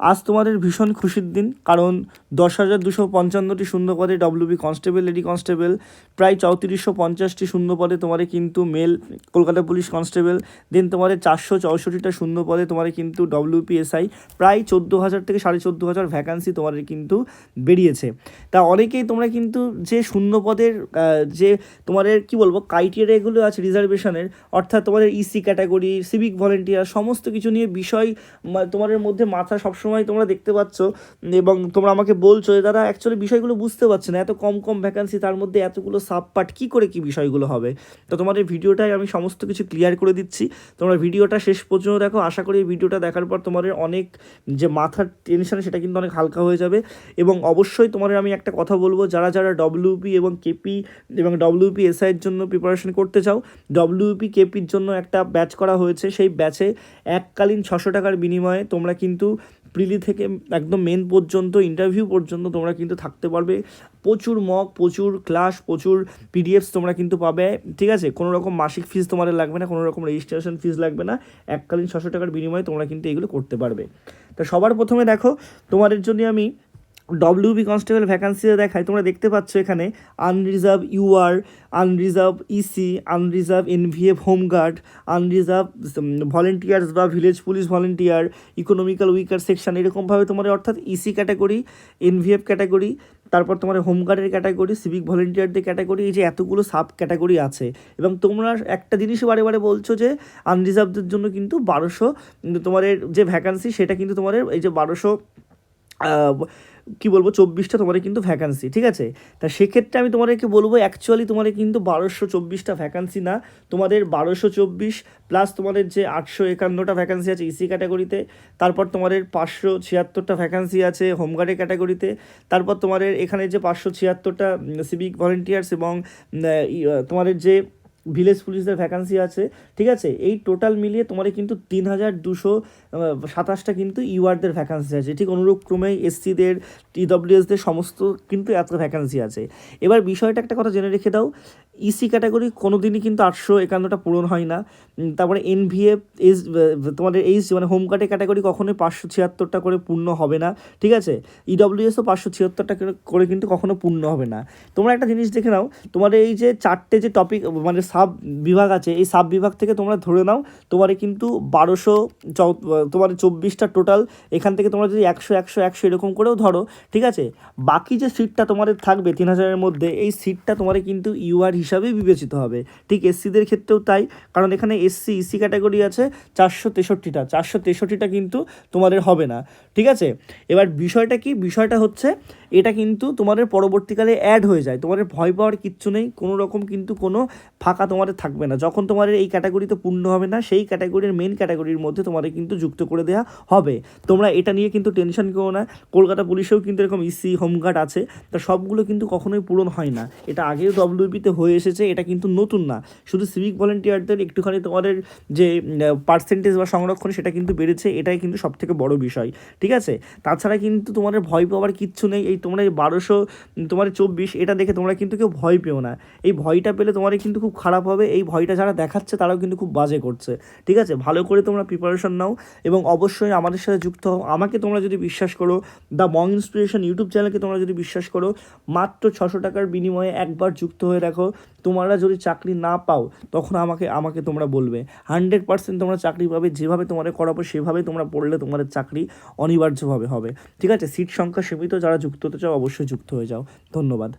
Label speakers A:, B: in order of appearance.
A: আজ তোমাদের ভীষণ খুশির দিন, কারণ দশ হাজার দুশো পঞ্চান্নটি শূন্য পদে ডব্লিউবি কনস্টেবল লেডি কনস্টেবল প্রায় চৌত্রিশশো পঞ্চাশটি শূন্য পদে তোমাদের কিন্তু male Kolkata police constable then তোমাদের চারশো চৌষট্টিটা শূন্য পদে তোমাদের কিন্তু ডব্লিউপিএসআই প্রায় চোদ্দ হাজার থেকে সাড়ে চোদ্দ হাজার ভ্যাকান্সি তোমাদের কিন্তু বেরিয়েছে। তা অনেকেই তোমরা কিন্তু যে শূন্য পদের যে তোমাদের কি বলব ক্রাইটেরিয়াগুলো আছে রিজার্ভেশনের অর্থাৎ তোমাদের ইসি ক্যাটাগরি সিভিক ভলেন্টিয়ার সমস্ত কিছু নিয়ে বিষয় তোমাদের মধ্যে মাথা সবসময় তোমরা দেখতে পাচ্ছ, এবং তোমরা আমাকে বলছো যে দাদা অ্যাকচুয়ালি বিষয়গুলো বুঝতে পারছে না। এত কম কম ভ্যাকান্সি তার মধ্যে এতগুলো সাব পার্ট কী করে কী বিষয়গুলো হবে? তো তোমাদের ভিডিওটাই আমি সমস্ত কিছু ক্লিয়ার করে দিচ্ছি। তোমরা ভিডিওটা শেষ পর্যন্ত দেখো। আশা করি ভিডিওটা দেখার পর তোমাদের অনেক যে মাথার টেনশন সেটা কিন্তু অনেক হালকা হয়ে যাবে। এবং অবশ্যই তোমাদের আমি একটা কথা বলব, যারা যারা ডব্লিউপি এবং কেপি এবং ডব্লিউপি এসআইয়ের জন্য প্রিপারেশন করতে চাও ডব্লিউপি কেপির জন্য একটা ব্যাচ করা হয়েছে। সেই ব্যাচে এককালীন ছশো টাকার বিনিময়ে তোমরা কিন্তু প্রিলি থেকে একদম মেন পর্যন্ত ইন্টারভিউ পর্যন্ত তোমরা কিন্তু থাকতে পারবে। প্রচুর মক প্রচুর ক্লাস প্রচুর পিডিএফস তোমরা কিন্তু পাবে। ঠিক আছে? কোনো রকম মাসিক ফিস তোমাদের লাগবে না, কোনো রকম রেজিস্ট্রেশন ফিস লাগবে না। এককালীন ছশো টাকার বিনিময়ে তোমরা কিন্তু এগুলো করতে পারবে। তা সবার প্রথমে দেখো, তোমাদের জন্য আমি ডব্লিউবি কনস্টেবল ভ্যাকান্সিতে দেখায়। তোমরা দেখতে পাচ্ছ এখানে unreserved UR unreserved EC unreserved NVF home guard unreserved volunteers বা village police volunteer economical weaker section এরকমভাবে তোমার অর্থাৎ ইসি ক্যাটাগরি এনভিএফ ক্যাটাগরি তারপর তোমার হোমগার্ডের ক্যাটাগরি সিভিক ভলেন্টিয়ারদের ক্যাটাগরি এই যে এতগুলো সাব ক্যাটাগরি আছে। এবং তোমরা একটা জিনিস বারে বারে বলছো যে আনরিজার্ভদের জন্য কিন্তু বারোশো, তোমাদের যে ভ্যাকান্সি সেটা কিন্তু তোমাদের এই যে বারোশো কি বলব, চব্বিশটা তোমাদের কিন্তু ভ্যাকান্সি ঠিক আছে? তা সেক্ষেত্রে আমি তোমাদেরকে বলব অ্যাকচুয়ালি তোমাদের কিন্তু বারোশো চব্বিশটা ভ্যাকান্সি না। তোমাদের বারোশো চব্বিশ প্লাস তোমাদের যে আটশো একান্নটা ভ্যাকান্সি আছে ইসি ক্যাটাগরিতে তারপর তোমাদের পাঁচশো ছিয়াত্তরটা ভ্যাকান্সি আছে হোমগার্ডের ক্যাটাগরিতে তারপর তোমাদের এখানে যে পাঁচশো ছিয়াত্তরটা সিভিক ভলেন্টিয়ার্স এবং তোমাদের যে ভিলেজ পুলিশদের ভ্যাকান্সি আছে, ঠিক আছে? এই টোটাল মিলিয়ে তোমাদের কিন্তু তিন হাজার দুশো সাতাশটা কিন্তু ইউআরদের ভ্যাকান্সি আছে। ঠিক অনুরূপ ক্রমে এসসিদের, টিডব্লিউএসদের সমস্ত কিন্তু এত ভ্যাকান্সি আছে। এবার বিষয়টা একটা কথা জেনে রেখে দাও ইসি ক্যাটাগরি কোনো দিনই কিন্তু আটশো একান্নটা পূরণ হয় না। তারপরে এনভিএফ এস তোমাদের এইচ মানে হোম কার্ডের ক্যাটাগরি কখনোই পাঁচশো ছিয়াত্তরটা করে পূর্ণ হবে না, ঠিক আছে? ইডব্লিউএসও পাঁচশো ছিয়াত্তরটা করে কিন্তু কখনো পূর্ণ হবে না। তোমরা একটা জিনিস দেখে নাও, তোমাদের এই যে চারটে যে টপিক মানে সাব বিভাগ আছে, এই সাব বিভাগ থেকে তোমরা ধরে নাও, তোমার কিন্তু বারোশো তোমার চব্বিশটা টোটাল এখান থেকে তোমরা যদি একশো একশো একশো এরকম করেও ধরো, ঠিক আছে? বাকি যে সিটটা তোমাদের থাকবে তিন হাজারের মধ্যে, এই সিটটা তোমার কিন্তু ইউআর হিসাবে বিবেচিত হবে। ঠিক এসসিদের ক্ষেত্রেও তাই, কারণ এখানে এসসি ইসি ক্যাটাগরি আছে, চারশো তেষট্টিটা চারশো তেষট্টিটা কিন্তু তোমাদের হবে না। ঠিক আছে? এবার বিষয়টা কি? বিষয়টা হচ্ছে, এটা কিন্তু তোমাদের পরবর্তীকালে অ্যাড হয়ে যায় তোমাদের ভয় পাওয়ার কিচ্ছু নেই, কোনো রকম কিন্তু কোনো ফাঁকা তোমাদের থাকবে না। যখন তোমাদের এই ক্যাটাগরিতে পূর্ণ হবে না, সেই ক্যাটাগরির মেন ক্যাটাগরির মধ্যে তোমাদের কিন্তু যুক্ত করে দেওয়া হবে। তোমরা এটা নিয়ে কিন্তু টেনশন করো না। কলকাতা পুলিশেও কিন্তু এরকম ইসি হোমগার্ড আছে। তা সবগুলো কিন্তু কখনোই পূরণ হয় না। এটা আগেও ডব্লিউপিতে হয়ে এসেছে, এটা কিন্তু নতুন না। শুধু সিভিক ভলেন্টিয়ারদের একটুখানি তোমাদের যে পার্সেন্টেজ বা সংরক্ষণ, সেটা কিন্তু বেড়েছে। এটাই কিন্তু সব থেকে বড় বিষয়। ঠিক আছে? তাছাড়া কিন্তু তোমাদের ভয় পাওয়ার কিচ্ছু নেই। এই তোমরা এই বারোশো তোমার চব্বিশ, এটা দেখে তোমরা কিন্তু কেউ ভয় পেও না। এই ভয়টা পেলে তোমার কিন্তু খুব খারাপ হবে, এই ভয়টা যারা দেখাচ্ছে তারাও কিন্তু খুব বাজে করছে। ঠিক আছে? ভালো করে তোমরা প্রিপারেশন নাও এবং অবশ্যই আমাদের সাথে যুক্ত হও। আমাকে তোমরা যদি বিশ্বাস করো দ্য মং ইন্সপিরেশন ইউটিউব চ্যানেলকে তোমরা যদি বিশ্বাস করো, মাত্র ছশো টাকার বিনিময়ে একবার যুক্ত হয়ে রাখো তোমরা যদি চাকরি না পাও, তখন আমাকে আমাকে তোমরা বলবে। হান্ড্রেড পার্সেন্ট তোমরা চাকরি পাবে, যেভাবে তোমাদের করাবো, সেভাবে তোমরা পড়লে তোমাদের চাকরি অনিবার্যভাবে হবে। ঠিক আছে? সিট সংখ্যা সীমিত, যারা যুক্ত হতে চাও, অবশ্যই যুক্ত হয়ে যাও। ধন্যবাদ।